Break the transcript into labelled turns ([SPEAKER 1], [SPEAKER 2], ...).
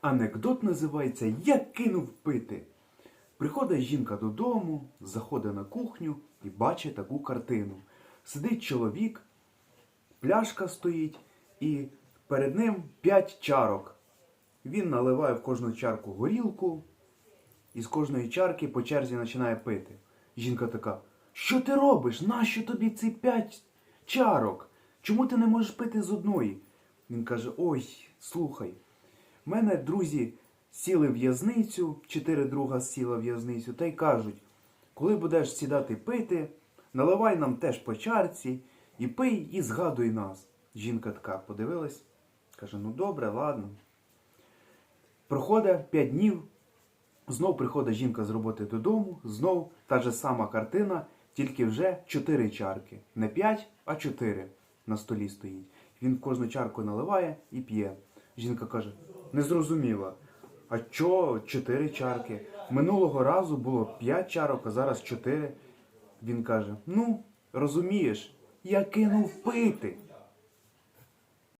[SPEAKER 1] Анекдот називається Я кинув пити. Приходить жінка додому, заходить на кухню і бачить таку картину. Сидить чоловік, пляшка стоїть, і перед ним п'ять чарок. Він наливає в кожну чарку горілку, і з кожної чарки по черзі починає пити. Жінка така: Що ти робиш? Нащо тобі ці п'ять чарок? Чому ти не можеш пити з одної? Він каже: Ой, слухай, в мене друзі сіли в в'язницю, чотири друга сіла в в'язницю, та й кажуть, коли будеш сідати пити, наливай нам теж по чарці і пий, і згадуй нас. Жінка така подивилась, каже: ну добре, ладно. Проходить п'ять днів, знов приходить жінка з роботи додому, знов та ж сама картина, тільки вже чотири чарки. Не п'ять, а чотири на столі стоїть. Він кожну чарку наливає і п'є. Жінка каже: не зрозуміла. А чо чотири чарки? Минулого разу було п'ять чарок, а зараз чотири. Він каже: Ну, розумієш, я кинув пити.